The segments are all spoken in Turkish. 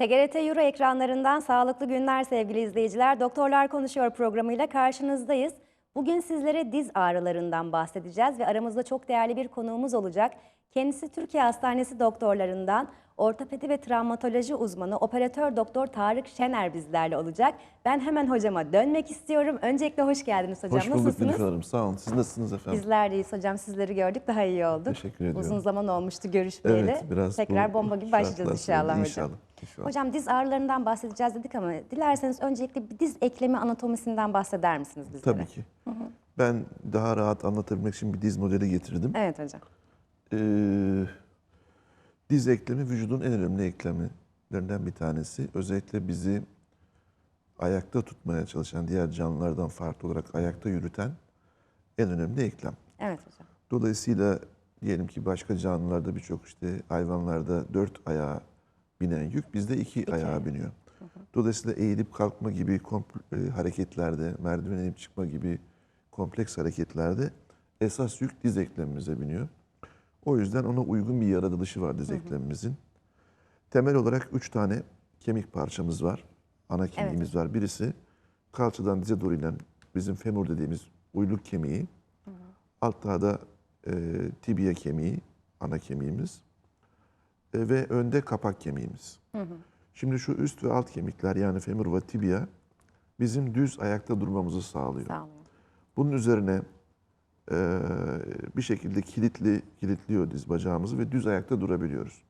TGRT Euro ekranlarından sağlıklı günler sevgili izleyiciler. Doktorlar Konuşuyor programıyla karşınızdayız. Bugün sizlere diz ağrılarından bahsedeceğiz ve aramızda çok değerli bir konuğumuz olacak. Kendisi Türkiye Hastanesi doktorlarından ortopedi ve travmatoloji uzmanı operatör doktor Tarık Şener bizlerle olacak. Ben hemen hocama dönmek istiyorum. Öncelikle hoş geldiniz hocam. Hoş bulduk Nasılsınız? Nilüfer Hanım. Sağ olun. Siz nasılsınız efendim? Bizler deyiz hocam. Sizleri gördük daha iyi olduk. Teşekkür ediyorum. Uzun zaman olmuştu görüşmeyeli. Evet, biraz Tekrar bu bomba gibi başlayacağız inşallah hocam. İnşallah. inşallah. Hocam diz ağrılarından bahsedeceğiz dedik ama dilerseniz öncelikle bir diz eklemi anatomisinden bahseder misiniz bizlere? Tabii ki. Ben daha rahat anlatabilmek için bir diz modeli getirdim. Evet hocam. Ee, diz eklemi vücudun en önemli eklemlerinden bir tanesi. Özellikle bizi ayakta tutmaya çalışan diğer canlılardan farklı olarak ayakta yürüten en önemli eklem. Evet hocam. Dolayısıyla diyelim ki başka canlılarda birçok işte hayvanlarda dört ayağa binen yük bizde iki, ayağa biniyor. Dolayısıyla eğilip kalkma gibi e, hareketlerde, merdiven inip çıkma gibi kompleks hareketlerde esas yük diz eklemimize biniyor. O yüzden ona uygun bir yaratılışı var diz eklemimizin. Temel olarak üç tane kemik parçamız var. Ana kemiğimiz var. Birisi kalçadan dize doğru inen bizim femur dediğimiz uyluk kemiği. Altta da e, tibia kemiği, ana kemiğimiz. E, ve önde kapak kemiğimiz. Şimdi şu üst ve alt kemikler yani femur ve tibia bizim düz ayakta durmamızı sağlıyor. Sağ olun. Bunun üzerine bir şekilde kilitli kilitliyor diz bacağımızı ve düz ayakta durabiliyoruz.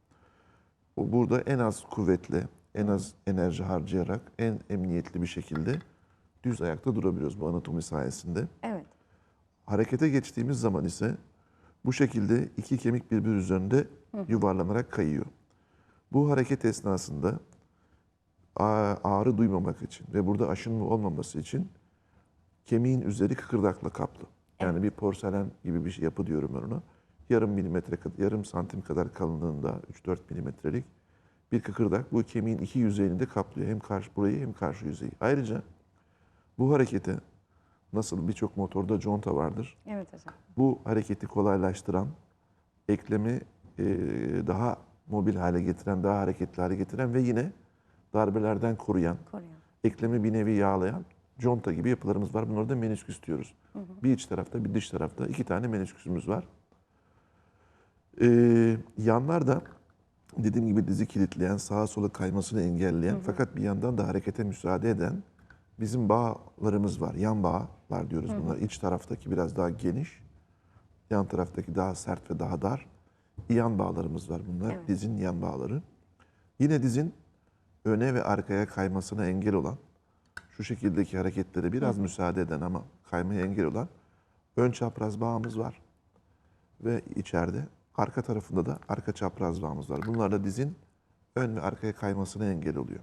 O burada en az kuvvetle, en az enerji harcayarak en emniyetli bir şekilde düz ayakta durabiliyoruz bu anatomi sayesinde. Evet. Harekete geçtiğimiz zaman ise bu şekilde iki kemik birbiri üzerinde yuvarlanarak kayıyor. Bu hareket esnasında ağrı duymamak için ve burada aşınma olmaması için kemiğin üzeri kıkırdakla kaplı. Yani bir porselen gibi bir şey yapı diyorum ben ona. Yarım milimetre kadar, yarım santim kadar kalınlığında 3-4 milimetrelik bir kıkırdak bu kemiğin iki yüzeyini de kaplıyor. Hem karşı burayı hem karşı yüzeyi. Ayrıca bu harekete nasıl birçok motorda conta vardır. Evet hocam. Bu hareketi kolaylaştıran, eklemi e, daha mobil hale getiren, daha hareketli hale getiren ve yine darbelerden koruyan, Koruyan. eklemi bir nevi yağlayan conta gibi yapılarımız var. Bunları da menisküs diyoruz. Bir iç tarafta, bir dış tarafta iki tane menisküsümüz var. Ee, yanlarda dediğim gibi dizi kilitleyen, sağa sola kaymasını engelleyen fakat bir yandan da harekete müsaade eden bizim bağlarımız var. Yan bağlar diyoruz bunlar. İç taraftaki biraz daha geniş, yan taraftaki daha sert ve daha dar. Yan bağlarımız var bunlar. Evet. Dizin yan bağları. Yine dizin öne ve arkaya kaymasına engel olan, şu şekildeki hareketlere biraz müsaade eden ama kaymaya engel olan ön çapraz bağımız var. Ve içeride arka tarafında da arka çapraz bağımız var. Bunlar da dizin ön ve arkaya kaymasına engel oluyor.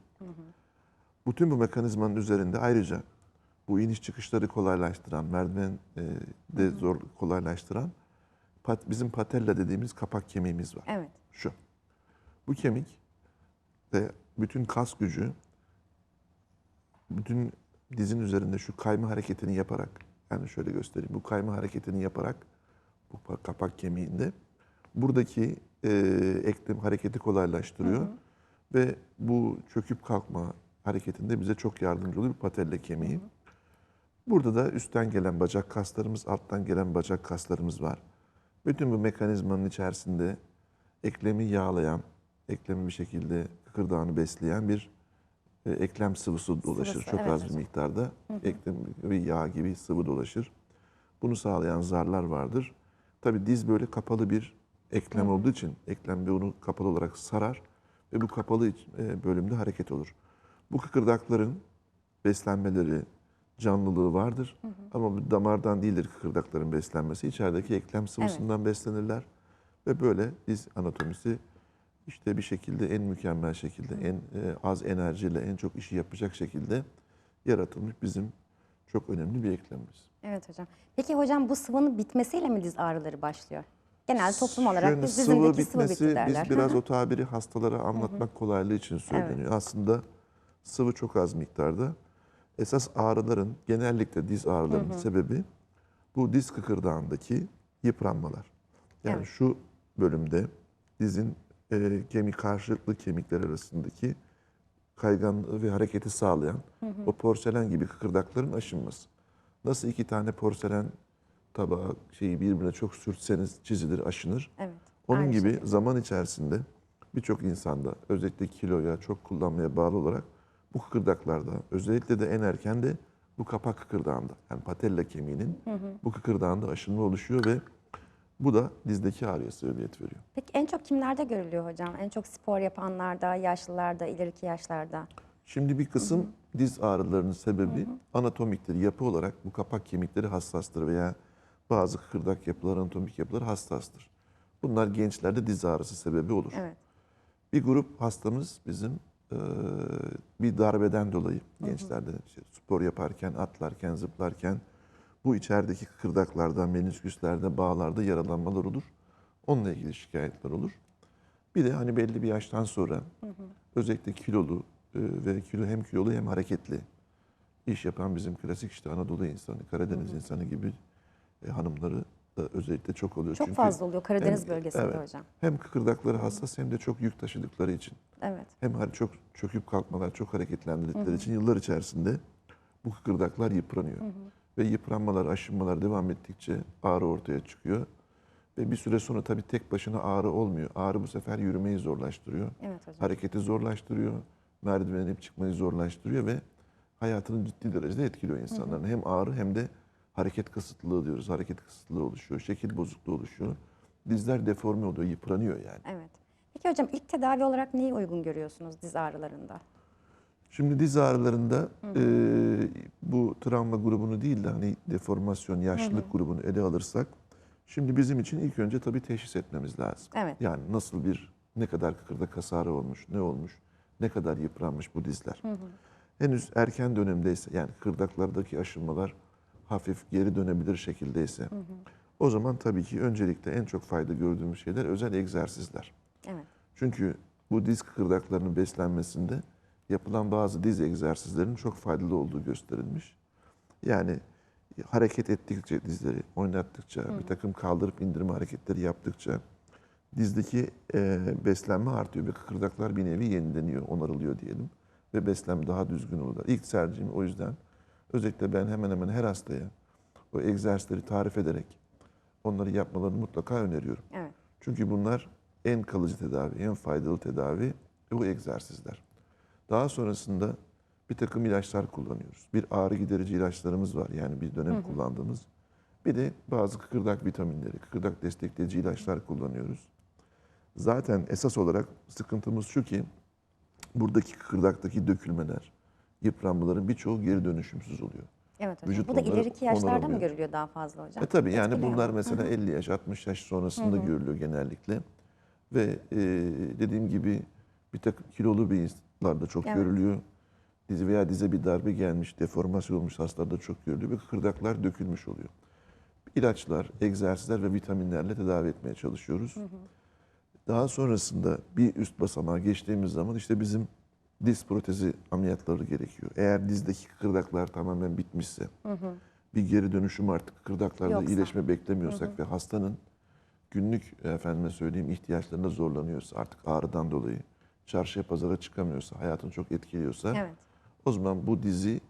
Bütün bu mekanizmanın üzerinde ayrıca bu iniş çıkışları kolaylaştıran, merdiven e, de zor kolaylaştıran pat- bizim patella dediğimiz kapak kemiğimiz var. Evet. Şu. Bu kemik ve bütün kas gücü bütün dizin üzerinde şu kayma hareketini yaparak yani şöyle göstereyim. Bu kayma hareketini yaparak bu pa- kapak kemiğinde buradaki e, eklem hareketi kolaylaştırıyor. Ve bu çöküp kalkma hareketinde bize çok yardımcı oluyor patella kemiği. Burada da üstten gelen bacak kaslarımız, alttan gelen bacak kaslarımız var. Bütün bu mekanizmanın içerisinde eklemi yağlayan, eklemi bir şekilde kıkırdağını besleyen bir e, eklem sıvısı dolaşır. Sıvısı, Çok evet az bir hocam. miktarda eklem bir yağ gibi sıvı dolaşır. Bunu sağlayan zarlar vardır. Tabii diz böyle kapalı bir eklem olduğu için eklem bir onu kapalı olarak sarar ve bu kapalı e, bölümde hareket olur. Bu kıkırdakların beslenmeleri, canlılığı vardır. Ama bu damardan değildir kıkırdakların beslenmesi. İçerideki eklem sıvısından beslenirler. Ve böyle diz anatomisi işte bir şekilde en mükemmel şekilde, en e, az enerjiyle en çok işi yapacak şekilde yaratılmış bizim çok önemli bir eklemimiz. Evet hocam. Peki hocam bu sıvının bitmesiyle mi diz ağrıları başlıyor? Genel toplum olarak Şöyle biz sıvı dizindeki sıvı bitmesi, bitti derler. Biz biraz o tabiri hastalara anlatmak kolaylığı için söyleniyor. Aslında sıvı çok az miktarda. Esas ağrıların, genellikle diz ağrılarının sebebi bu diz kıkırdağındaki yıpranmalar. Yani Evet. şu bölümde dizin e, kemik karşılıklı kemikler arasındaki kayganlığı ve hareketi sağlayan o porselen gibi kıkırdakların aşınması. Nasıl iki tane porselen tabağı şeyi birbirine çok sürtseniz çizilir, aşınır. Evet. Onun aynı gibi şekilde. zaman içerisinde birçok insanda özellikle kiloya çok kullanmaya bağlı olarak bu kıkırdaklarda özellikle de en erken de bu kapak kıkırdağında yani patella kemiğinin bu kıkırdağında aşınma oluşuyor ve bu da dizdeki ağrıya sebebiyet veriyor. Peki en çok kimlerde görülüyor hocam? En çok spor yapanlarda, yaşlılarda, ileriki yaşlarda. Şimdi bir kısım diz ağrılarının sebebi anatomiktir. Yapı olarak bu kapak kemikleri hassastır veya bazı kıkırdak yapıları, anatomik yapılar hassastır. Bunlar gençlerde diz ağrısı sebebi olur. Evet. Bir grup hastamız bizim eee, bir darbeden dolayı gençlerde işte spor yaparken, atlarken, zıplarken bu içerideki kıkırdaklarda, menisküslerde, bağlarda yaralanmalar olur. Onunla ilgili şikayetler olur. Bir de hani belli bir yaştan sonra özellikle kilolu e, ve kilo hem kilolu hem hareketli iş yapan bizim klasik işte Anadolu insanı, Karadeniz insanı gibi e, hanımları da özellikle çok oluyor. Çok Çünkü fazla oluyor Karadeniz hem- bölgesinde evet. hocam. Hem kıkırdakları hassas hem de çok yük taşıdıkları için Evet. hem hani çok çöküp kalkmalar, çok hareketlendirdikleri için yıllar içerisinde bu kıkırdaklar yıpranıyor. Ve yıpranmalar, aşınmalar devam ettikçe ağrı ortaya çıkıyor. Ve bir süre sonra tabii tek başına ağrı olmuyor. Ağrı bu sefer yürümeyi zorlaştırıyor. Evet hocam. Hareketi zorlaştırıyor. Merdiven inip çıkmayı zorlaştırıyor ve hayatını ciddi derecede etkiliyor insanların. Hem ağrı hem de hareket kısıtlılığı diyoruz. Hareket kısıtlılığı oluşuyor, şekil bozukluğu oluşuyor. Dizler deforme oluyor, yıpranıyor yani. Evet. Peki hocam ilk tedavi olarak neyi uygun görüyorsunuz diz ağrılarında? Şimdi diz ağrılarında e, bu travma grubunu değil de hani deformasyon, yaşlılık grubunu ele alırsak şimdi bizim için ilk önce tabii teşhis etmemiz lazım. Evet. Yani nasıl bir, ne kadar kıkırdak hasarı olmuş, ne olmuş, ne kadar yıpranmış bu dizler. Henüz erken dönemdeyse yani kıkırdaklardaki aşınmalar hafif geri dönebilir şekildeyse o zaman tabii ki öncelikle en çok fayda gördüğümüz şeyler özel egzersizler. Evet. Çünkü bu diz kıkırdaklarının beslenmesinde yapılan bazı diz egzersizlerinin çok faydalı olduğu gösterilmiş. Yani hareket ettikçe dizleri oynattıkça, bir takım kaldırıp indirme hareketleri yaptıkça dizdeki e, beslenme artıyor ve kıkırdaklar bir nevi yenileniyor, onarılıyor diyelim. Ve beslenme daha düzgün oluyor. İlk tercihim o yüzden özellikle ben hemen hemen her hastaya o egzersizleri tarif ederek onları yapmalarını mutlaka öneriyorum. Evet. Çünkü bunlar en kalıcı tedavi, en faydalı tedavi bu egzersizler. Daha sonrasında bir takım ilaçlar kullanıyoruz. Bir ağrı giderici ilaçlarımız var yani bir dönem kullandığımız. Bir de bazı kıkırdak vitaminleri, kıkırdak destekleyici ilaçlar kullanıyoruz. Zaten esas olarak sıkıntımız şu ki buradaki kıkırdaktaki dökülmeler, yıpranmaların birçoğu geri dönüşümsüz oluyor. Evet hocam. Vücut Bu da onları ileriki yaşlarda mı görülüyor daha fazla hocam? E tabii yani Etkiliyor bunlar mesela 50 yaş, 60 yaş sonrasında görülüyor genellikle. Ve e, dediğim gibi bir takım kilolu bir insanlarda çok Evet. görülüyor. Dizi veya dize bir darbe gelmiş, deformasyon olmuş hastalarda çok görülüyor ve kıkırdaklar dökülmüş oluyor. İlaçlar, egzersizler ve vitaminlerle tedavi etmeye çalışıyoruz. Daha sonrasında bir üst basamağa geçtiğimiz zaman işte bizim diz protezi ameliyatları gerekiyor. Eğer dizdeki kıkırdaklar tamamen bitmişse, bir geri dönüşüm artık kıkırdaklarda Yoksa. iyileşme beklemiyorsak ve hastanın günlük efendime söyleyeyim ihtiyaçlarına zorlanıyorsa artık ağrıdan dolayı çarşıya pazara çıkamıyorsa, hayatını çok etkiliyorsa Evet. o zaman bu dizi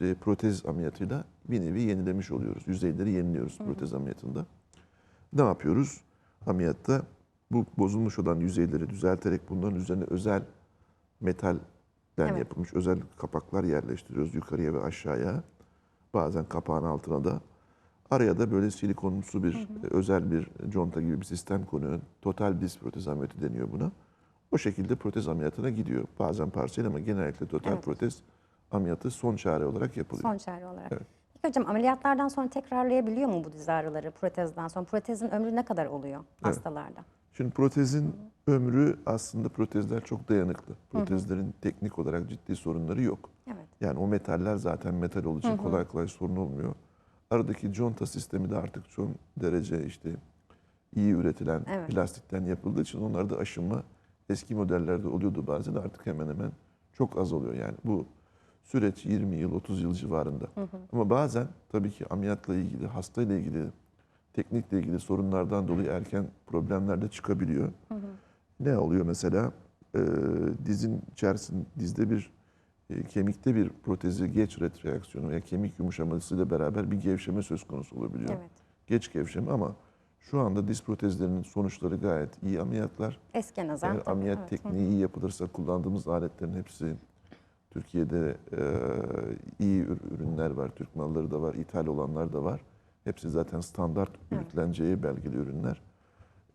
e, protez ameliyatıyla bir nevi yenilemiş oluyoruz. Yüzeyleri yeniliyoruz protez ameliyatında. Ne yapıyoruz? Ameliyatta bu bozulmuş olan yüzeyleri düzelterek bunların üzerine özel metalden Evet. yapılmış özel kapaklar yerleştiriyoruz yukarıya ve aşağıya. Bazen kapağın altına da. Araya da böyle silikonumsu bir e, özel bir conta gibi bir sistem konuyor. Total diz protez ameliyatı deniyor buna. O şekilde protez ameliyatına gidiyor. Bazen parsiyel ama genellikle total Evet. protez ameliyatı son çare olarak yapılıyor. Son çare olarak. Evet. Peki hocam ameliyatlardan sonra tekrarlayabiliyor mu bu diz ağrıları protezden sonra? Protezin ömrü ne kadar oluyor hastalarda? Şimdi protezin ömrü aslında protezler çok dayanıklı. Protezlerin teknik olarak ciddi sorunları yok. Evet. Yani o metaller zaten metal olduğu için kolay kolay sorun olmuyor. Aradaki conta sistemi de artık son derece işte iyi üretilen Evet. plastikten yapıldığı için onlarda aşınma eski modellerde oluyordu bazen artık hemen hemen çok az oluyor. Yani bu süreç 20 yıl 30 yıl civarında. Ama bazen tabii ki ameliyatla ilgili hastayla ilgili teknikle ilgili sorunlardan dolayı erken problemler de çıkabiliyor. Ne oluyor mesela? e, dizin içerisinde dizde bir e, kemikte bir protezi geç ret reaksiyonu veya kemik yumuşamasıyla beraber bir gevşeme söz konusu olabiliyor. Evet. Geç gevşeme ama şu anda diz protezlerinin sonuçları gayet iyi ameliyatlar. Eski nazar. Eğer tabii, ameliyat evet. tekniği iyi yapılırsa kullandığımız aletlerin hepsi Türkiye'de e, iyi ür- ürünler var. Türk malları da var, ithal olanlar da var. Hepsi zaten standart ürükleneceği belgeli ürünler.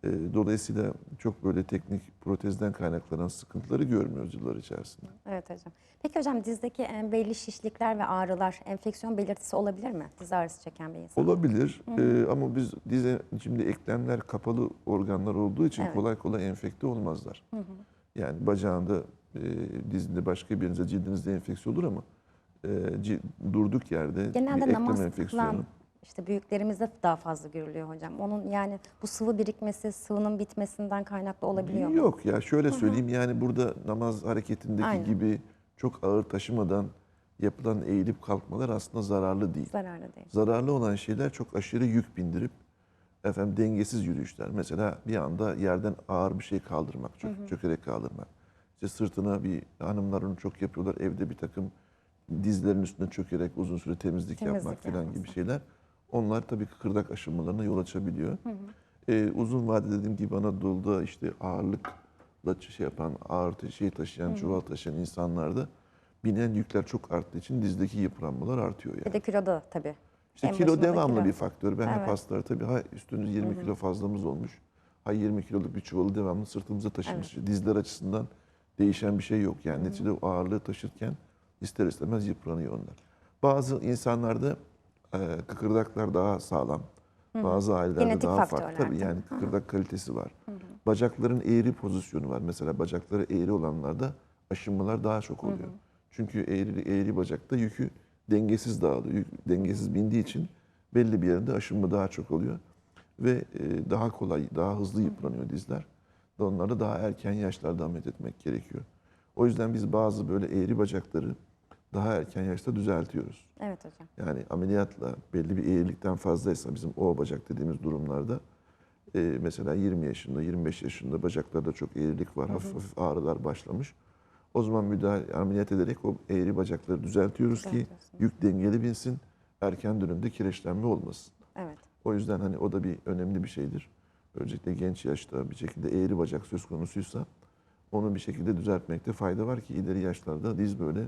E, dolayısıyla çok böyle teknik protezden kaynaklanan sıkıntıları görmüyoruz yıllar içerisinde. Evet hocam. Peki hocam dizdeki belli şişlikler ve ağrılar enfeksiyon belirtisi olabilir mi? Diz ağrısı çeken bir insan. Olabilir e, ama biz dize şimdi eklemler kapalı organlar olduğu için Evet. kolay kolay enfekte olmazlar. Yani bacağında, e, dizinde başka bir yerinize cildinizde enfeksiyon olur ama e, durduk yerde Genelde bir eklem enfeksiyonu. İşte büyüklerimizde daha fazla görülüyor hocam. Onun yani bu sıvı birikmesi, sıvının bitmesinden kaynaklı olabiliyor mu? Yok ya şöyle söyleyeyim yani burada namaz hareketindeki Aynen. gibi çok ağır taşımadan yapılan eğilip kalkmalar aslında zararlı değil. Zararlı değil. Zararlı olan şeyler çok aşırı yük bindirip efendim dengesiz yürüyüşler. Mesela bir anda yerden ağır bir şey kaldırmak, çök, çökerek kaldırmak. İşte sırtına bir hanımlar onu çok yapıyorlar evde bir takım dizlerin üstüne çökerek uzun süre temizlik, Temizlik yapmak falan gibi şeyler. Onlar tabii kıkırdak aşınmalarına yol açabiliyor. Ee, uzun vadede dediğim gibi Anadolu'da işte ağırlıkla şey yapan, ağır şey taşıyan, çuval taşıyan insanlarda binen yükler çok arttığı için dizdeki yıpranmalar artıyor yani. Bir de kiloda tabii. İşte En kilo da devamlı kilo. bir faktör. Ben hep Evet. hastalara tabii ha üstünüz 20 kilo fazlamız olmuş. Ha 20 kiloluk bir çuvalı devamlı sırtımıza taşımış. Dizler açısından değişen bir şey yok. Yani neticede o ağırlığı taşırken ister istemez yıpranıyor onlar. Bazı insanlarda kıkırdaklar daha sağlam. Bazı ailelerde Genetik daha farklı. Tabii yani kıkırdak kalitesi var. Bacakların eğri pozisyonu var. Mesela bacakları eğri olanlarda aşınmalar daha çok oluyor. Çünkü eğri, eğri bacakta yükü dengesiz dağılıyor. Yük dengesiz bindiği için belli bir yerinde aşınma daha çok oluyor. Ve e, daha kolay, daha hızlı yıpranıyor dizler. Onları daha erken yaşlarda ameliyat etmek gerekiyor. O yüzden biz bazı böyle eğri bacakları daha erken yaşta düzeltiyoruz. Evet hocam. Yani ameliyatla belli bir eğrilikten fazlaysa bizim o bacak dediğimiz durumlarda e, mesela 20 yaşında, 25 yaşında bacaklarda çok eğrilik var, hafif hafif ağrılar başlamış. O zaman müdahale, ameliyat ederek o eğri bacakları düzeltiyoruz ki yük dengeli binsin, erken dönemde kireçlenme olmasın. Evet. O yüzden hani o da bir önemli bir şeydir. Özellikle genç yaşta bir şekilde eğri bacak söz konusuysa onu bir şekilde düzeltmekte fayda var ki ileri yaşlarda diz böyle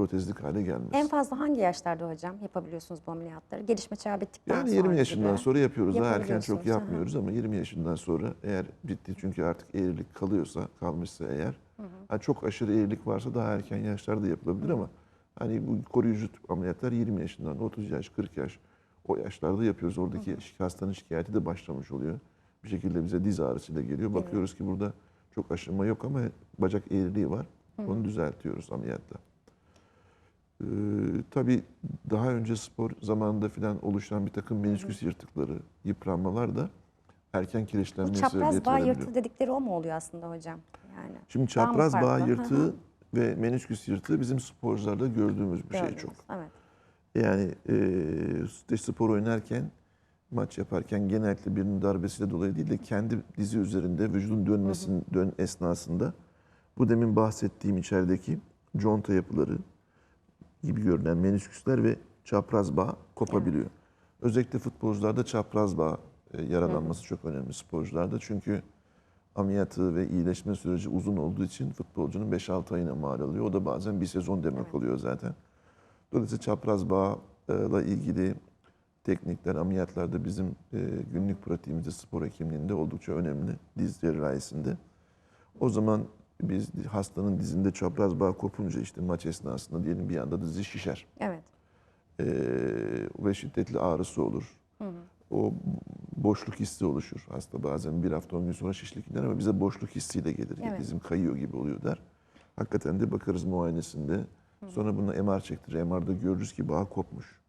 protezlik hale gelmesin. En fazla hangi yaşlarda hocam yapabiliyorsunuz bu ameliyatları? Gelişme çağı bittikten Yani sonra 20 yaşından gibi. sonra yapıyoruz. Daha erken çok Yapabiliyorsunuz, aha. yapmıyoruz ama 20 yaşından sonra eğer bitti çünkü artık eğrilik kalıyorsa, kalmışsa eğer, ha çok aşırı eğrilik varsa daha erken yaşlarda yapılabilir ama hani bu koruyucu ameliyatlar 20 yaşından, 30 yaş, 40 yaş o yaşlarda yapıyoruz. Oradaki şik- hastanın şikayeti de başlamış oluyor. Bir şekilde bize diz ağrısıyla geliyor. Bakıyoruz ki burada çok aşınma yok ama bacak eğriliği var. Onu düzeltiyoruz ameliyatla. Ee, tabii daha önce spor zamanında filan oluşan bir takım menisküs yırtıkları, yıpranmalar da erken Bu kireçlenmeye çapraz sebebiyet bağ verebiliyor. yırtığı dedikleri o mu oluyor aslında hocam? Yani Şimdi çapraz bağ yırtığı ve menisküs yırtığı bizim sporcularda gördüğümüz bir şey gördünüz. çok. Evet. Yani e, spor oynarken, maç yaparken genellikle birinin darbesiyle dolayı değil de kendi dizi üzerinde vücudun dönmesinin dön esnasında bu demin bahsettiğim içerideki conta yapıları gibi görünen menisküsler ve çapraz bağ kopabiliyor. Özellikle futbolcularda çapraz bağ e, yaralanması çok önemli sporcularda. Çünkü ameliyatı ve iyileşme süreci uzun olduğu için futbolcunun 5-6 ayına mal alıyor. O da bazen bir sezon demek oluyor zaten. Dolayısıyla çapraz bağla ilgili teknikler ameliyatlarda bizim e, günlük pratiğimizde spor hekimliğinde oldukça önemli diz cerrahisinde. O zaman biz hastanın dizinde çapraz bağ kopunca işte maç esnasında diyelim bir anda dizi şişer Evet. Ee, ve şiddetli ağrısı olur. O boşluk hissi oluşur. Hasta bazen bir hafta on gün sonra şişlik gider ama bize boşluk hissiyle gelir. Evet. Dizim kayıyor gibi oluyor der. Hakikaten de bakarız muayenesinde. Sonra buna MR çektirir. MR'da görürüz ki bağ kopmuş.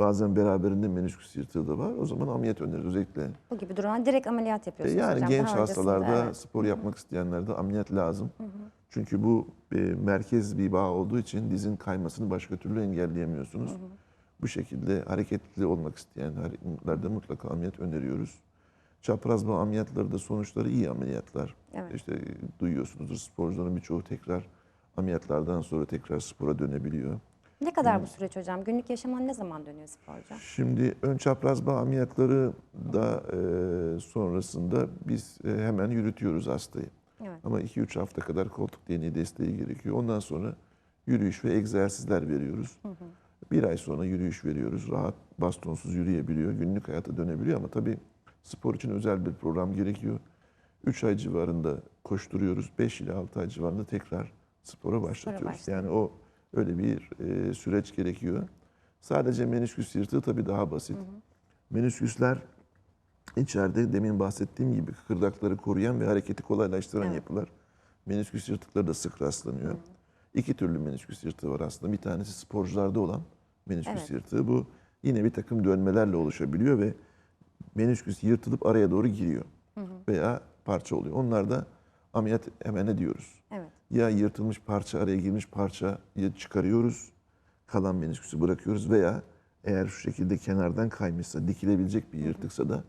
Bazen beraberinde menisküs yırtığı da var. O zaman ameliyat öneririz. Özellikle Bu gibi duran direkt ameliyat e, yapıyorsunuz yani hocam. genç hastalarda evet. spor yapmak isteyenlerde ameliyat lazım. Çünkü bu e, merkez bir bağ olduğu için dizin kaymasını başka türlü engelleyemiyorsunuz. Bu şekilde hareketli olmak isteyenlerde mutlaka ameliyat öneriyoruz. Çapraz bağ ameliyatları da sonuçları iyi ameliyatlar. Evet. İşte e, duyuyorsunuzdur sporcuların birçoğu tekrar ameliyatlardan sonra tekrar spora dönebiliyor. Ne kadar bu süreç hocam? Günlük yaşama ne zaman dönüyor sporcu? Şimdi ön çapraz bağ ameliyatları da e, sonrasında biz e, hemen yürütüyoruz hastayı. Evet. Ama 2-3 hafta kadar koltuk değneği desteği gerekiyor. Ondan sonra yürüyüş ve egzersizler veriyoruz. Bir ay sonra yürüyüş veriyoruz. Rahat bastonsuz yürüyebiliyor. Günlük hayata dönebiliyor ama tabii spor için özel bir program gerekiyor. 3 ay civarında koşturuyoruz. 5 ile 6 ay civarında tekrar spora başlatıyoruz. başlıyor. Yani o öyle bir e, süreç gerekiyor. Sadece menisküs yırtığı tabii daha basit. Menisküsler içeride demin bahsettiğim gibi kıkırdakları koruyan ve hareketi kolaylaştıran Evet. yapılar. Menisküs yırtıkları da sık rastlanıyor. İki türlü menisküs yırtığı var aslında. Bir tanesi sporcularda olan menisküs Evet. yırtığı. Bu yine bir takım dönmelerle oluşabiliyor ve menisküs yırtılıp araya doğru giriyor. Veya parça oluyor. Onlar da ameliyat hemen ne diyoruz? Evet. Ya yırtılmış parça araya girmiş parçayı çıkarıyoruz. Kalan menisküsü bırakıyoruz veya eğer şu şekilde kenardan kaymışsa dikilebilecek bir yırtıksa da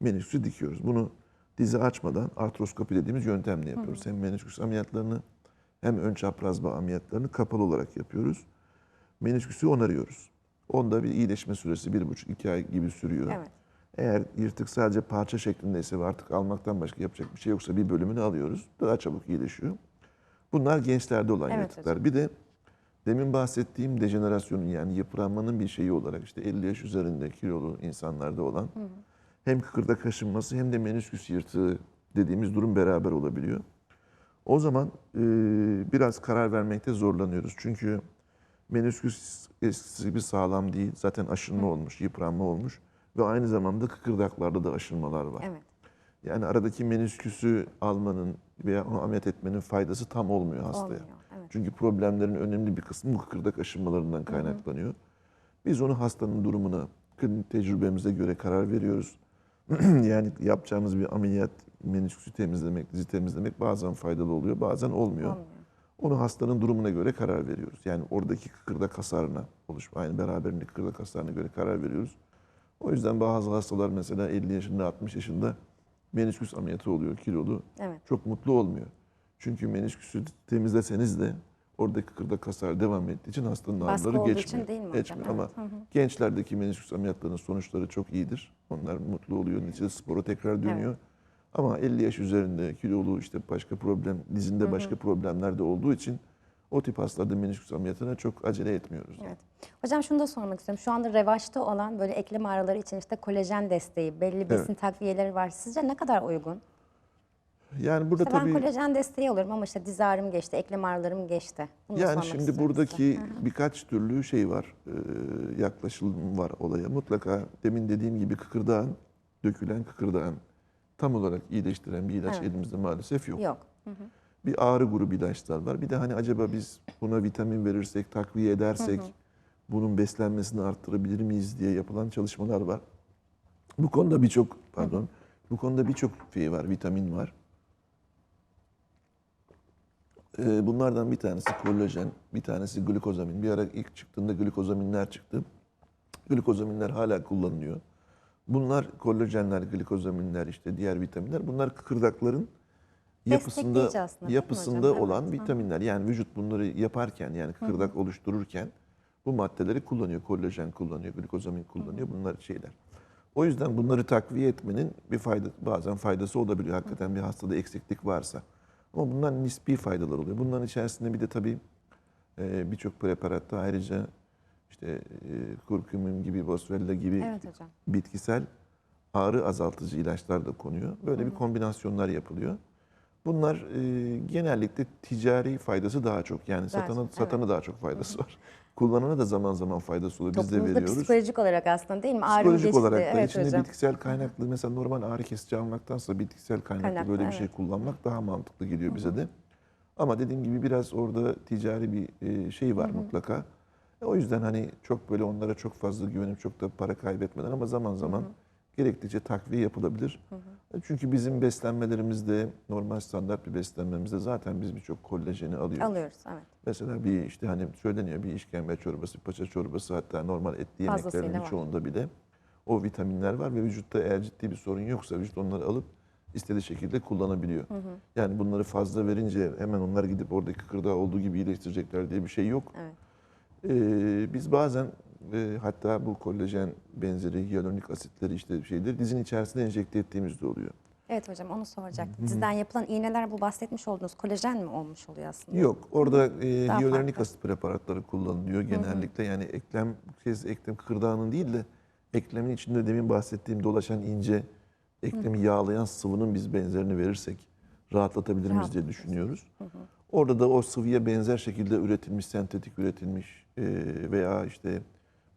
menisküsü dikiyoruz. Bunu dizi açmadan artroskopi dediğimiz yöntemle yapıyoruz. Hem menisküs ameliyatlarını hem ön çapraz bağ ameliyatlarını kapalı olarak yapıyoruz. Menisküsü onarıyoruz. Onda bir iyileşme süresi bir buçuk iki ay gibi sürüyor. Evet. Eğer yırtık sadece parça şeklindeyse ve artık almaktan başka yapacak bir şey yoksa bir bölümünü alıyoruz. Daha çabuk iyileşiyor. Bunlar gençlerde olan Evet yırtıklar. Bir de demin bahsettiğim dejenerasyonun yani yıpranmanın bir şeyi olarak işte 50 yaş üzerinde kilolu insanlarda olan hem kıkırdak kaşınması hem de menisküs yırtığı dediğimiz durum beraber olabiliyor. O zaman e, biraz karar vermekte zorlanıyoruz. Çünkü menisküs eskisi gibi sağlam değil. Zaten aşınma olmuş, yıpranma olmuş ve aynı zamanda kıkırdaklarda da aşınmalar var. Evet. Yani aradaki menisküsü almanın veya onu ameliyat etmenin faydası tam olmuyor hastaya. Olmuyor. Evet. Çünkü problemlerin önemli bir kısmı bu kıkırdak aşınmalarından kaynaklanıyor. Biz onu hastanın durumuna, klinik tecrübemize göre karar veriyoruz. yani yapacağımız bir ameliyat, menisküsü temizlemek, dizi temizlemek bazen faydalı oluyor, bazen olmuyor. Olmuyor. Onu hastanın durumuna göre karar veriyoruz. Yani oradaki kıkırdak hasarına, oluşma, aynı beraberinde kıkırdak hasarına göre karar veriyoruz. O yüzden bazı hastalar mesela 50 yaşında, 60 yaşında menisküs ameliyatı oluyor, kilolu. Evet. Çok mutlu olmuyor. Çünkü menisküsü temizleseniz de oradaki kıkırdak hasar devam ettiği için hastanın Baskı ağrıları geçmiyor. için değil mi hocam? Geçmiyor ama Evet. Hı hı. gençlerdeki menisküs ameliyatlarının sonuçları çok iyidir. Onlar mutlu oluyor. Neticede spora tekrar dönüyor. Ama 50 yaş üzerinde kilolu işte başka problem, dizinde başka problemler de olduğu için o tip hastalarda menisküs ameliyatına çok acele etmiyoruz. Evet. Hocam şunu da sormak istiyorum. Şu anda revaçta olan böyle eklem ağrıları için işte kolajen desteği, belli besin Evet. takviyeleri var. Sizce ne kadar uygun? Yani burada İşte tabii ben kolajen desteği alıyorum ama işte diz ağrım geçti, eklem ağrılarım geçti. Bunu Yani şimdi istiyorum size. buradaki birkaç türlü şey var, e, yaklaşım var olaya. Mutlaka demin dediğim gibi kıkırdağın, dökülen kıkırdağın tam olarak iyileştiren bir ilaç Evet. elimizde maalesef yok. Yok. Bir ağrı grubu ilaçlar var. Bir de hani acaba biz buna vitamin verirsek, takviye edersek bunun beslenmesini arttırabilir miyiz diye yapılan çalışmalar var. Bu konuda birçok pardon, bu konuda birçok şey var, vitamin var. Ee, Bunlardan bir tanesi kollajen, bir tanesi glikozamin. Bir ara ilk çıktığında glikozaminler çıktı. Glikozaminler hala kullanılıyor. Bunlar kollajenler, glikozaminler, işte diğer vitaminler. Bunlar kıkırdakların yapısında aslında, yapısında hocam? olan Evet. vitaminler. Yani vücut bunları yaparken yani kıkırdak oluştururken bu maddeleri kullanıyor. Kollajen kullanıyor, glikozamin kullanıyor. Bunlar şeyler. O yüzden bunları takviye etmenin bir fayda bazen faydası olabiliyor. Hakikaten bir hastada eksiklik varsa. Ama bundan nispi faydalar oluyor. Bunların içerisinde bir de tabii e, birçok preparatta ayrıca işte e, kurkumin gibi, boswellia gibi Evet hocam. bitkisel ağrı azaltıcı ilaçlar da konuyor. Böyle bir kombinasyonlar yapılıyor. Bunlar e, genellikle ticari faydası daha çok. Yani satana, çok, satana daha çok faydası var. Kullanana da zaman zaman faydası oluyor. Biz de veriyoruz. psikolojik olarak aslında değil mi? Ağrım Psikolojik geçti. olarak da evet içinde hocam. bitkisel kaynaklı mesela normal ağrı kesici almaktansa bitkisel kaynaklı, Kaynaklı, böyle bir şey evet. kullanmak daha mantıklı geliyor bize de. Ama dediğim gibi biraz orada ticari bir e, şey var mutlaka. E, O yüzden hani çok böyle onlara çok fazla güvenip çok da para kaybetmeden ama zaman zaman gerektikçe takviye yapılabilir. E, Çünkü bizim beslenmelerimizde normal standart bir beslenmemizde zaten biz birçok kollajeni alıyoruz. Alıyoruz evet. Mesela bir işte hani söyleniyor bir işkembe çorbası, paça çorbası hatta normal etli yemeklerin var. birçoğunda bile o vitaminler var ve vücutta eğer ciddi bir sorun yoksa vücut onları alıp istediği şekilde kullanabiliyor. Yani bunları fazla verince hemen onlar gidip oradaki kıkırdağı olduğu gibi iyileştirecekler diye bir şey yok. Evet. Ee, biz bazen e, hatta bu kolajen benzeri hyaluronik asitleri işte şeyleri dizin içerisine enjekte ettiğimizde oluyor. Evet hocam onu soracaktım. Dizden yapılan iğneler bu bahsetmiş olduğunuz kolajen mi olmuş oluyor aslında? Yok orada e, Daha hyaluronik farklı. asit preparatları kullanılıyor genellikle. Yani eklem kez eklem kıkırdağının değil de eklemin içinde demin bahsettiğim dolaşan ince eklemi yağlayan sıvının biz benzerini verirsek rahatlatabilir miyiz diye Rahatlatırız. düşünüyoruz. Orada da o sıvıya benzer şekilde üretilmiş, sentetik üretilmiş e, veya işte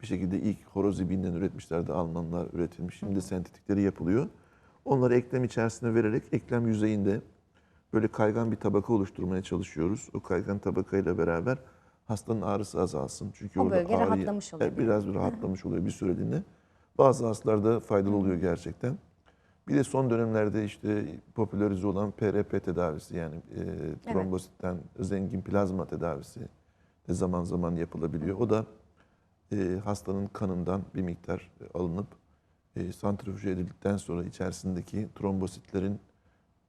bir şekilde ilk horozibinden üretmişlerdi Almanlar üretilmiş. Şimdi sentetikleri yapılıyor. Onları eklem içerisine vererek eklem yüzeyinde böyle kaygan bir tabaka oluşturmaya çalışıyoruz. O kaygan tabakayla beraber hastanın ağrısı azalsın. Çünkü O orada bölge ağrıyı- rahatlamış oluyor, Evet, biraz bir rahatlamış oluyor bir süreliğine. Bazı hastalarda faydalı oluyor gerçekten. Bir de son dönemlerde işte popülerize olan PRP tedavisi yani e, trombositten zengin plazma tedavisi de zaman zaman yapılabiliyor. O da e, hastanın kanından bir miktar e, alınıp e, santrifüje edildikten sonra içerisindeki trombositlerin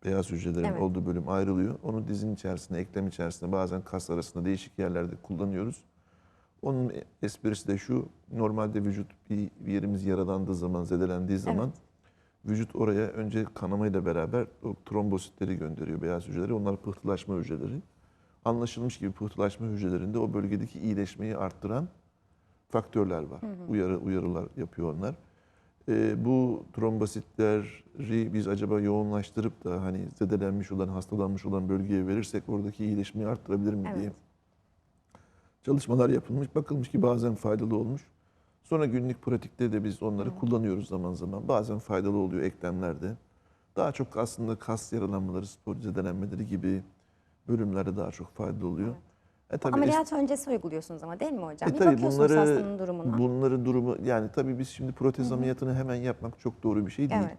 beyaz hücrelerin Evet. olduğu bölüm ayrılıyor. Onu dizin içerisine, eklem içerisine bazen kas arasında değişik yerlerde kullanıyoruz. Onun esprisi de şu, normalde vücut bir bir yerimiz yaralandığı zaman, zedelendiği zaman vücut oraya önce kanamayla beraber o trombositleri gönderiyor, beyaz hücreleri. Onlar pıhtılaşma hücreleri. Anlaşılmış gibi pıhtılaşma hücrelerinde o bölgedeki iyileşmeyi arttıran faktörler var. Uyarı uyarılar yapıyor onlar. Ee, bu trombositleri biz acaba yoğunlaştırıp da hani zedelenmiş olan, hastalanmış olan bölgeye verirsek oradaki iyileşmeyi arttırabilir mi diye Evet. çalışmalar yapılmış. Bakılmış ki bazen faydalı olmuş. Sonra günlük pratikte de biz onları kullanıyoruz zaman zaman. Bazen faydalı oluyor eklemlerde. Daha çok aslında kas yaralanmaları, spor zedelenmeleri gibi bölümlerde daha çok faydalı oluyor. E tabii es- Ameliyat öncesi uyguluyorsunuz ama değil mi hocam? e bir tabii bakıyorsunuz hastanın durumuna. bunları durumu yani tabii biz şimdi protez ameliyatını hemen yapmak çok doğru bir şey değil. evet.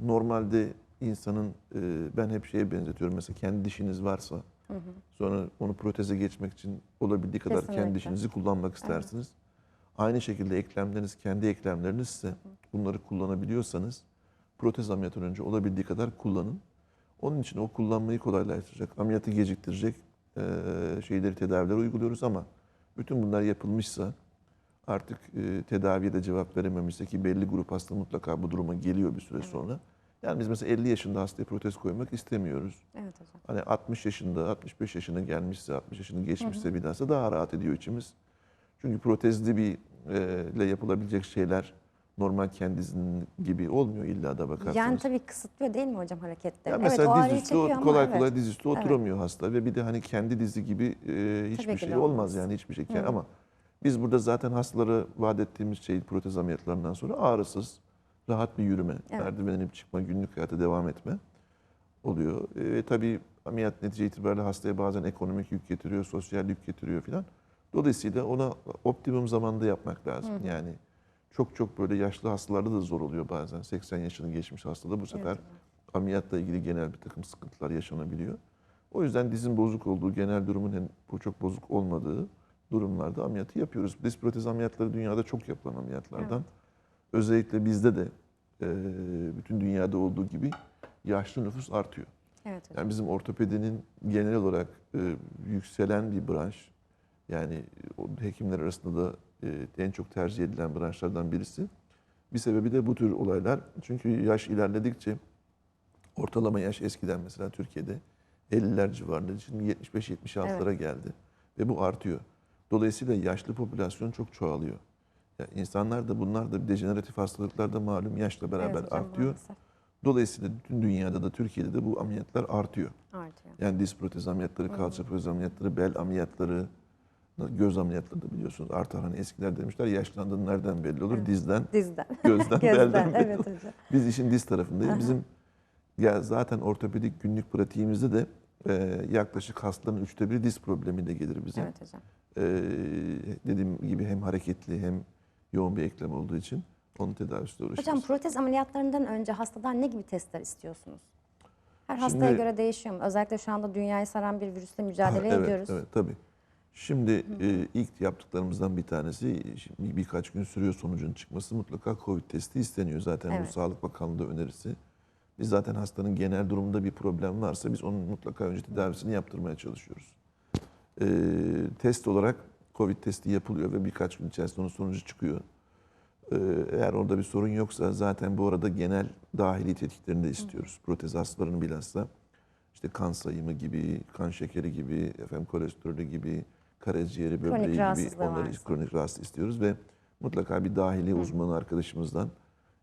Normalde insanın e, ben hep şeye benzetiyorum mesela kendi dişiniz varsa sonra onu proteze geçmek için olabildiği kadar Kesinlikle. kendi dişinizi kullanmak istersiniz. Aynı şekilde eklemleriniz kendi eklemlerinizse bunları kullanabiliyorsanız protez ameliyatından önce olabildiği kadar kullanın. Onun için o kullanmayı kolaylaştıracak, ameliyatı geciktirecek şeyleri, tedaviler uyguluyoruz ama bütün bunlar yapılmışsa artık e, tedaviye de cevap verememişse ki belli grup hasta mutlaka bu duruma geliyor bir süre sonra. Yani biz mesela 50 yaşında hastaya protez koymak istemiyoruz. Evet hocam. Hani 60 yaşında, 65 yaşına gelmişse, 60 yaşını geçmişse bir dansa daha rahat ediyor içimiz. Çünkü protezli bir e, ile yapılabilecek şeyler normal kendisinin gibi olmuyor illa da bakarsanız. Yani tabii kısıtlıyor değil mi hocam hareketleri? Ya evet mesela ağrıyı dizüstü ama kolay evet. kolay dizüstü oturamıyor hasta ve bir de hani kendi dizi gibi e, hiçbir Tabii şey olmaz. olmaz. yani hiçbir şey. Ama biz burada zaten hastalara vaat ettiğimiz şey protez ameliyatlarından sonra ağrısız, rahat bir yürüme, Evet. merdiven inip çıkma, günlük hayata devam etme oluyor. E, tabii ameliyat netice itibariyle hastaya bazen ekonomik yük getiriyor, sosyal yük getiriyor filan. Dolayısıyla ona optimum zamanda yapmak lazım. Yani çok çok böyle yaşlı hastalarda da zor oluyor bazen. 80 yaşını geçmiş hastada bu sefer ameliyatla ilgili genel bir takım sıkıntılar yaşanabiliyor. O yüzden dizin bozuk olduğu, genel durumun bu çok bozuk olmadığı durumlarda ameliyatı yapıyoruz. Diz protez ameliyatları dünyada çok yapılan ameliyatlardan. Özellikle bizde de bütün dünyada olduğu gibi yaşlı nüfus artıyor. Evet hocam. Yani bizim ortopedinin genel olarak yükselen bir branş. Yani hekimler arasında da e, en çok tercih edilen branşlardan birisi. Bir sebebi de bu tür olaylar. Çünkü yaş ilerledikçe ortalama yaş eskiden mesela Türkiye'de 50'ler civarında şimdi 75-76'lara geldi ve bu artıyor. Dolayısıyla yaşlı popülasyon çok çoğalıyor. Yani insanlar da bunlar da dejeneratif hastalıklar da malum yaşla beraber Evet hocam, artıyor. maalesef Dolayısıyla bütün dünyada da Türkiye'de de bu ameliyatlar artıyor. Artıyor. Yani diz protez ameliyatları, kalça protez ameliyatları, bel ameliyatları, göz ameliyatları da biliyorsunuz artar. Hani eskiler demişler yaşlandığın nereden belli olur? Dizden, Dizden. gözden, Gözden. belden belli evet olur. hocam. Biz işin diz tarafındayız. Bizim ya zaten ortopedik günlük pratiğimizde de e, yaklaşık hastaların üçte biri diz problemiyle gelir bize. Evet hocam. E, dediğim gibi hem hareketli hem yoğun bir eklem olduğu için onun tedavisiyle uğraşıyoruz. Hocam protez ameliyatlarından önce hastadan ne gibi testler istiyorsunuz? Her hastaya Şimdi- göre değişiyor mu? Özellikle şu anda dünyayı saran bir virüsle mücadele evet, ediyoruz. Evet, tabii. Şimdi e, ilk yaptıklarımızdan bir tanesi şimdi birkaç gün sürüyor sonucun çıkması mutlaka Covid testi isteniyor. Zaten Evet. bu Sağlık Bakanlığı önerisi. Biz zaten hastanın genel durumunda bir problem varsa biz onun mutlaka önce tedavisini yaptırmaya çalışıyoruz. E, test olarak Covid testi yapılıyor ve birkaç gün içerisinde onun sonucu çıkıyor. E, eğer orada bir sorun yoksa zaten bu arada genel dahili tetkiklerini de istiyoruz. Protez hastalarının bilhassa işte kan sayımı gibi, kan şekeri gibi, efendim kolesterolü gibi, karaciğeri, Kronik böbreği gibi onları varsa. kronik rahatsız istiyoruz ve mutlaka bir dahili uzmanı arkadaşımızdan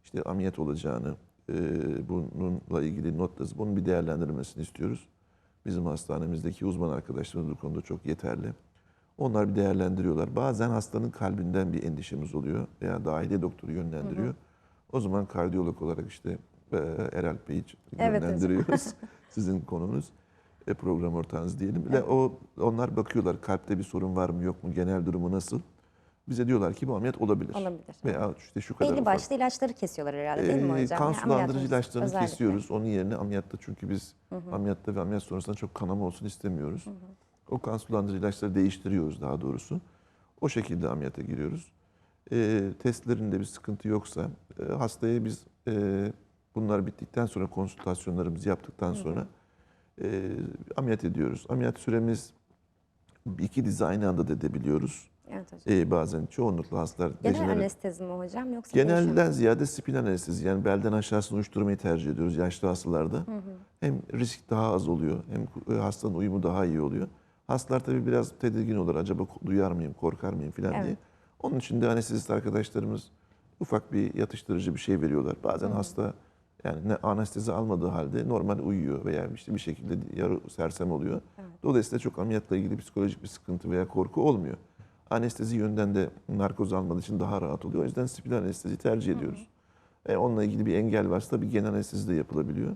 işte ameliyat olacağını, e, bununla ilgili not yazıp bunun bir değerlendirmesini istiyoruz. Bizim hastanemizdeki uzman arkadaşlarımız bu konuda çok yeterli. Onlar bir değerlendiriyorlar. Bazen hastanın kalbinden bir endişemiz oluyor veya dahiliye doktoru yönlendiriyor. O zaman kardiyolog olarak işte e, Eralp Bey'i Evet yönlendiriyoruz. Sizin konunuz program ortağınız diyelim. Ve o onlar bakıyorlar kalpte bir sorun var mı yok mu genel durumu nasıl. Bize diyorlar ki bu ameliyat olabilir. Olabilir. Veya işte şu kadar Belli ufak. başlı ilaçları kesiyorlar herhalde değil mi Ee, hocam? Kan Yani sulandırıcı ameliyatımız ilaçlarını özellikle. kesiyoruz. Onun yerine ameliyatta çünkü biz ameliyatta ve ameliyat sonrasında çok kanama olsun istemiyoruz. O kan sulandırıcı ilaçları değiştiriyoruz daha doğrusu. O şekilde ameliyata giriyoruz. Ee, testlerinde bir sıkıntı yoksa e, hastaya biz e, bunlar bittikten sonra konsültasyonlarımızı yaptıktan sonra e, ameliyat ediyoruz. Ameliyat süremiz iki dizi aynı anda da edebiliyoruz. Evet hocam. Ee, bazen çoğunlukla hastalar Genel dejenere- anestezi mi hocam yoksa? Genelden ziyade spinal anestezi yani belden aşağısını uyuşturmayı tercih ediyoruz yaşlı hastalarda. Hem risk daha az oluyor hem e, hastanın uyumu daha iyi oluyor. Hastalar tabii biraz tedirgin olur acaba duyar mıyım korkar mıyım falan Evet. diye. Onun için de anestezist arkadaşlarımız ufak bir yatıştırıcı bir şey veriyorlar. Bazen hasta yani ne anestezi almadığı halde normal uyuyor veya işte bir şekilde yarı sersem oluyor. Dolayısıyla çok ameliyatla ilgili psikolojik bir sıkıntı veya korku olmuyor. Anestezi yönden de narkoz almadığı için daha rahat oluyor. O yüzden spinal anestezi tercih ediyoruz. E, onunla ilgili bir engel varsa bir genel anestezi de yapılabiliyor.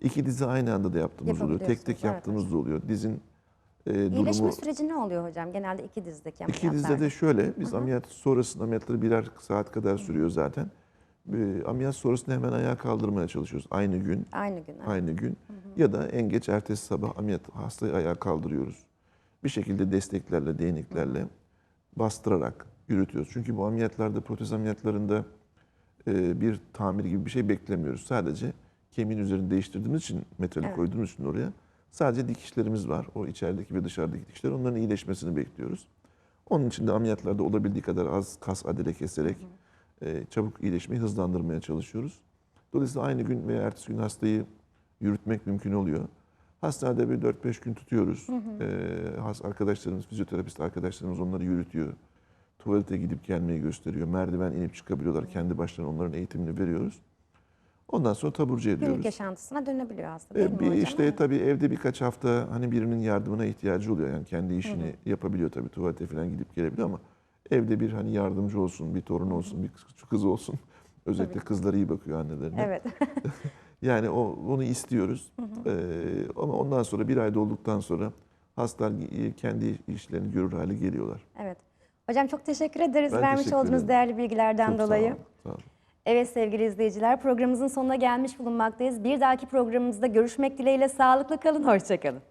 İki dizi aynı anda da yaptığımız oluyor. Tek tek evet yaptığımız da oluyor. Dizin e, durumu... İyileşme süreci ne oluyor hocam? Genelde iki dizdeki İki ameliyatlarda. dizide de şöyle, biz ameliyat sonrasında ameliyatları birer saat kadar sürüyor zaten. E, ameliyat sonrasında hemen ayağa kaldırmaya çalışıyoruz. Aynı gün, Aynı gün. evet. aynı gün. Ya da en geç ertesi sabah ameliyat hastayı ayağa kaldırıyoruz. Bir şekilde desteklerle, değneklerle bastırarak yürütüyoruz. Çünkü bu ameliyatlarda, protez ameliyatlarında e, bir tamir gibi bir şey beklemiyoruz. Sadece kemiğin üzerini değiştirdiğimiz için, metali Evet. koyduğumuz için oraya sadece dikişlerimiz var. O içerideki ve dışarıdaki dikişler. Onların iyileşmesini bekliyoruz. Onun için de ameliyatlarda olabildiği kadar az kas adele keserek e, çabuk iyileşmeyi hızlandırmaya çalışıyoruz. Dolayısıyla aynı gün veya ertesi gün hastayı yürütmek mümkün oluyor. Hastanede bir 4-5 gün tutuyoruz. Ee, has arkadaşlarımız, fizyoterapist arkadaşlarımız onları yürütüyor. Tuvalete gidip gelmeyi gösteriyor. Merdiven inip çıkabiliyorlar. Kendi başlarına onların eğitimini veriyoruz. Ondan sonra taburcu ediyoruz. Günlük yaşantısına dönebiliyor hasta değil Ee, mi bir hocam? işte tabii evde birkaç hafta hani birinin yardımına ihtiyacı oluyor. Yani kendi işini yapabiliyor tabii tuvalete falan gidip gelebiliyor ama evde bir hani yardımcı olsun, bir torun olsun, bir kız, olsun. Özellikle kızlar iyi bakıyor annelerine. Evet. Yani o onu istiyoruz. Ee, ama ondan sonra bir ayda olduktan sonra hastalar e, kendi işlerini görür hale geliyorlar. evet. Hocam çok teşekkür ederiz Ben vermiş teşekkür olduğunuz değerli bilgilerden Çok sağ dolayı. olun, sağ olun. Evet sevgili izleyiciler programımızın sonuna gelmiş bulunmaktayız. Bir dahaki programımızda görüşmek dileğiyle sağlıklı kalın, hoşçakalın.